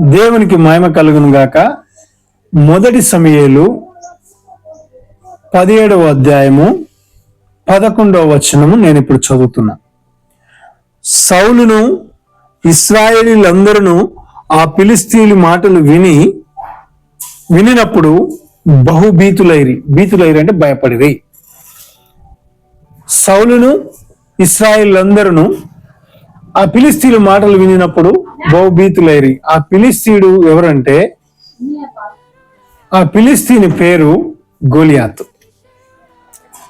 దేవునికి మహిమ కలుగును గాక. మొదటి సమయలు పదిహేడవ అధ్యాయము పదకొండవ వచనము నేను ఇప్పుడు చదువుతున్నా. సౌలును ఇస్రాయేలీలందరూ ఆ పిలిస్తీలు మాటలు విని వినినప్పుడు బహు భీతులైరి అంటే భయపడిరి. సౌలును ఇస్రాయేలీలందరూ ఆ పిలిస్తీలు మాటలు వినినప్పుడు భౌభీతులైరి ఆ పిలిస్తీడు ఎవరంటే? ఆ పిలిస్తీని పేరు గోలియాత్.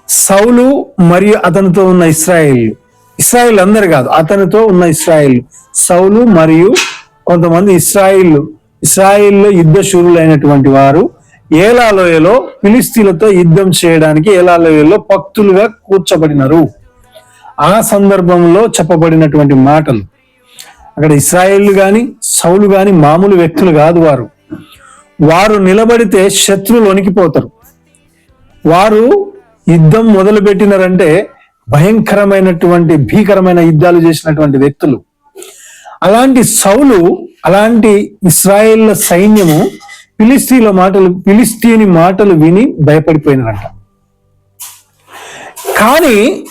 సౌలు మరియు అతనితో ఉన్న ఇస్రాయిల్. ఇస్రాయిల్ అందరు కాదు అతనితో ఉన్న ఇస్రాయిల్. సౌలు మరియు కొంతమంది ఇస్రాయిల్. ఇస్రాయిల్లో యుద్ధ శూరులైనటువంటి వారు ఏలాలోయలో పిలిస్తీలతో యుద్ధం చేయడానికి ఏలాలోయలో భక్తులుగా కూర్చబడినారు. ఆ సందర్భంలో చెప్పబడినటువంటి మాటలు. అక్కడ ఇస్రాయేళ్ళు గాని సౌలు గాని మామూలు వ్యక్తులు కాదు వారు. వారు నిలబడితే శత్రువులు వణికిపోతారు. వారు యుద్ధం మొదలుపెట్టినారంటే భయంకరమైనటువంటి భీకరమైన యుద్ధాలు చేసినటువంటి వ్యక్తులు. అలాంటి సౌలు అలాంటి ఇస్రాయేళ్ళ సైన్యము ఫిలిస్తీన్ల మాటలు ఫిలిస్తీని మాటలు విని భయపడిపోయినారంట. కానీ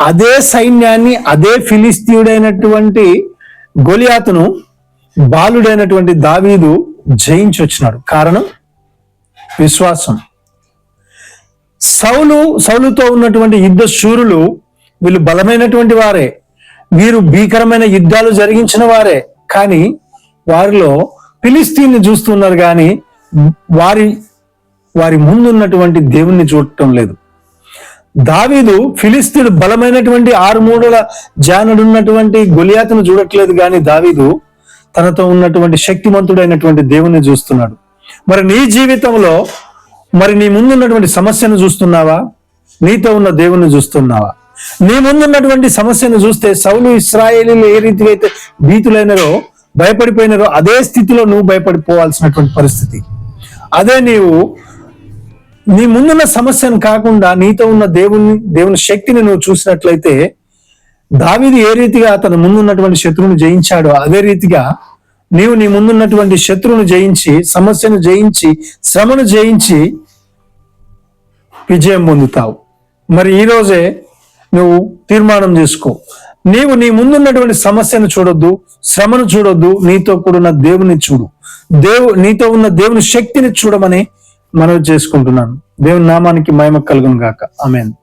అదే సైన్యాన్ని అదే ఫిలిస్తీయుడైనటువంటి గొలియాతును బాలుడైనటువంటి దావీదు జయించి వచ్చినాడు కారణం? విశ్వాసం. సౌలు సౌలుతో ఉన్నటువంటి యుద్ధ శూరులు వీళ్ళు బలమైనటువంటి వారే. వీరు భీకరమైన యుద్ధాలు జరిగించిన వారే. కానీ వారిలో ఫిలిస్తీన్ని చూస్తున్నారు కానీ వారి వారి ముందున్నటువంటి దేవుణ్ణి చూడటం లేదు. దావీదు ఫిలిస్తీన్ బలమైనటువంటి ఆరు మూడుల జానుడున్నటువంటి గొలియాతను చూడట్లేదు కానీ దావీదు తనతో ఉన్నటువంటి శక్తిమంతుడైనటువంటి దేవుణ్ణి చూస్తున్నాడు. మరి నీ జీవితంలో మరి నీ ముందున్నటువంటి సమస్యను చూస్తున్నావా? నీతో ఉన్న దేవుణ్ణి చూస్తున్నావా? నీ ముందున్నటువంటి సమస్యను చూస్తే సౌలు ఇస్రాయేలీలు ఏ రీతిగా అయితే భీతులైనరో భయపడిపోయినారో అదే స్థితిలో నువ్వు భయపడిపోవాల్సినటువంటి పరిస్థితి. అదే నీవు నీ ముందున్న సమస్యను కాకుండా నీతో ఉన్న దేవుని దేవుని శక్తిని నువ్వు చూసినట్లయితే దావిది ఏ రీతిగా తన ముందున్నటువంటి శత్రువును జయించాడో అదే రీతిగా నీవు నీ ముందున్నటువంటి శత్రువును జయించి సమస్యను జయించి శ్రమను జయించి విజయం పొందుతావు. మరి ఈ రోజే నువ్వు తీర్మానం చేసుకో. నీవు నీ ముందున్నటువంటి సమస్యను చూడొద్దు శ్రమను చూడొద్దు నీతో కూడిన దేవుని చూడు. దేవు నీతో ఉన్న దేవుని శక్తిని చూడమని మనవి చేసుకుంటున్నాను. దేవుని నామానికి మహిమ కలుగును గాక ఆమెను.